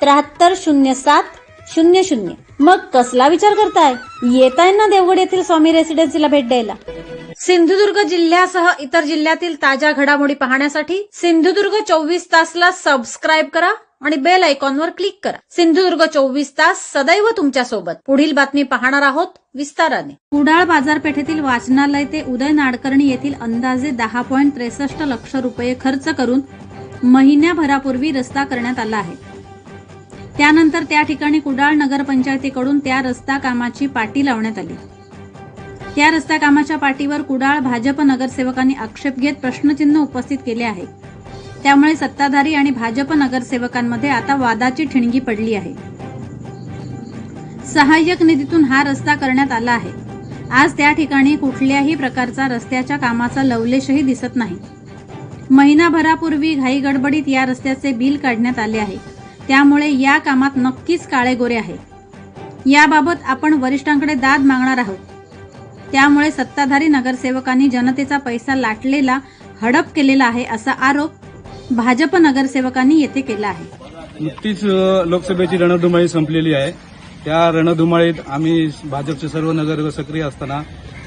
त्र्याहत्तर शून्य सात शून्य शून्य. मग कसला विचार करताय? येताय ना देवगड येथील स्वामी रेसिडेन्सीला भेट द्यायला. सिंधुदुर्ग जिल्ह्यासह इतर जिल्ह्यातील ताज्या घडामोडी पाहण्यासाठी सिंधुदुर्ग चोवीस तासला सबस्क्राईब करा आणि बेल आयकॉनवर क्लिक करा. सिंधुदुर्ग चोवीस तास सदैव तुमच्यासोबत पुढील बातमी पाहणार आहोत विस्ताराने. कुडाळ बाजारपेठेतील वाचनालय ते उदय नाडकर्णी येथील अंदाजे दहा पॉईंट त्रेसष्ट लक्ष रुपये खर्च करून महिन्याभरापूर्वी रस्ता करण्यात आला आहे. त्यानंतर त्या ठिकाणी कुडाळ नगरपंचायतीकडून त्या रस्ता कामाची पाटी लावण्यात आली. त्या रस्ता कामाच्या पाटीवर कुडाळ भाजप नगरसेवकांनी आक्षेप घेत प्रश्नचिन्ह उपस्थित केले आहे. त्यामुळे सत्ताधारी आणि भाजप नगरसेवकांमध्ये आता वादाची ठिणगी पडली आहे. सहाय्यक निधीतून हा रस्ता करण्यात आला आहे. आज त्या ठिकाणी कुठल्याही प्रकारचा रस्त्याच्या कामाचा लवलेशही दिसत नाही. महिनाभरापूर्वी घाई गडबडीत या रस्त्याचे बिल काढण्यात आले आहे. त्यामुळे या कामात नक्कीच काळे गोरे आहे. याबाबत आपण वरिष्ठांकडे दाद मागणार आहोत. त्यामुळे सत्ताधारी नगरसेवकांनी जनतेचा पैसा लाटलेला हडप केलेला आहे असा आरोप भाजप नगरसेवकांनी येथे केला आहे. नुकतीच लोकसभेची रणधुमाळी संपलेली आहे. त्या रणधुमाळीत आम्ही भाजपचे सर्व नगर सक्रिय असताना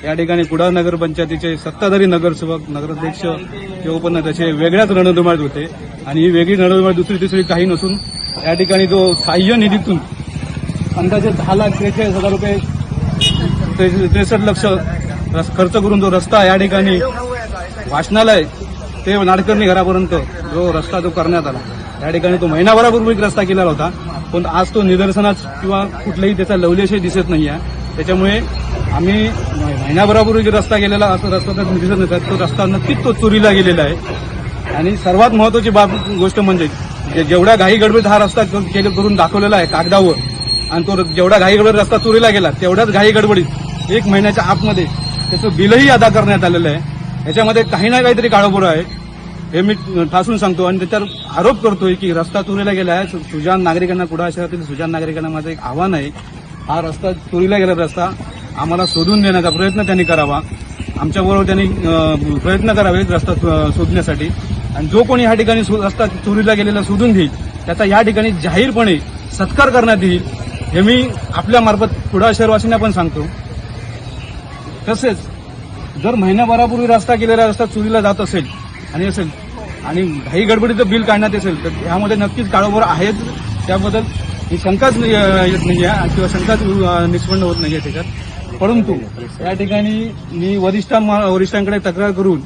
या ठिकाणी कुडाळ नगरपंचायतीचे सत्ताधारी नगरसेवक नगराध्यक्ष जे उपनगराचे वेगळ्याच रणधुमाळीत होते. आणि ही वेगळी रणधुमाळी दुसरी तिसरी काही नसून या ठिकाणी जो सहाय्य निधीतून अंदाजे दहा लाख त्रेचाळीस हजार रुपये त्रेसष्ट लक्ष रस- खर्च करून जो रस्ता या ठिकाणी वाचनालय ते नाडकर्णी घरापर्यंत जो रस्ता जो करण्यात आला या ठिकाणी तो महिनाभरापूर्वी एक रस्ता केलेला होता. पण आज तो निदर्शनाच किंवा कुठलाही त्याचा लवलेशही दिसत नाही आहे त्याच्यामुळे आम्ही महिनाभरापूर्वी रस्ता केलेला असं रस्ता तर दिसत नाही तो रस्ता नक्कीच तो चोरीला गेलेला आहे. आणि सर्वात महत्वाची बाब गोष्ट म्हणजे जेवढ्या घाई गडबडीत हा रस्ता करून दाखवलेला आहे कागदावर आणि तो जेवढा घाई गडबडीत रस्ता चोरीला गेला तेवढ्याच घाई गडबडीत एक महिन्याच्या आतमध्ये त्याचं बिलही अदा करण्यात आलेलं आहे. याच्यामध्ये काही ना काहीतरी काळोबोर आहे. हे मी ठासून सांगतो आणि त्याच्यावर आरोप करतोय की रस्ता चोरीला गेला आहे. सुजान नागरिकांना कुडाळ शहरातील सुजान नागरिकांना माझं एक आव्हान आहे. हा रस्ता चोरीला गेला रस्ता आम्हाला शोधून देण्याचा प्रयत्न त्यांनी करावा. आमच्याबरोबर त्यांनी प्रयत्न करावे रस्ता शोधण्यासाठी. आणि जो कोणी या ठिकाणी रस्ता चोरीला गेलेला शोधून घेईल त्याचा या ठिकाणी जाहीरपणे सत्कार करण्यात येईल हे मी आपल्या मार्फत कुडाळ शहरवासींना पण सांगतो. तसेच जर महिन्याभरापूर्वी रस्ता गेलेला रस्ता चोरीला जात असेल आणि असेल आणि घाई गडबडीचं बिल काढण्यात असेल तर यामध्ये नक्कीच काळोबर आहेत त्याबद्दल ही शंकाच येत नाही आहे किंवा शंकाच निष्पन्न होत नाही आहे त्याच्यात. परंतु या ठिकाणी मी वरिष्ठ वरिष्ठांकडे तक्रार करून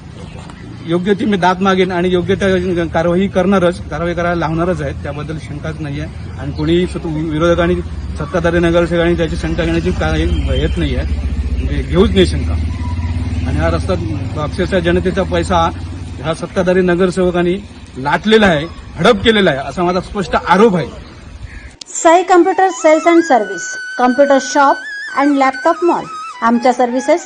योग्य ती मी दाद मागेन आणि योग्य त्या कारवाई करणारच कारवाई करायला लावणारच आहे त्याबद्दल शंकाच नाही आहे आणि कोणीही सत- विरोधकांनी सत्ताधारी नगरसेवकांनी त्याची शंका घेण्याची काय येत नाही आहे म्हणजे घेऊच नाही शंका. आणि हा रस्ता अक्षरशः जनतेचा पैसा ह्या सत्ताधारी नगरसेवकांनी लाटलेला आहे हडप केलेला आहे असा माझा स्पष्ट आरोप आहे. Sai computer sales and service computer shop and laptop mall आमच्या सर्व्हिसेस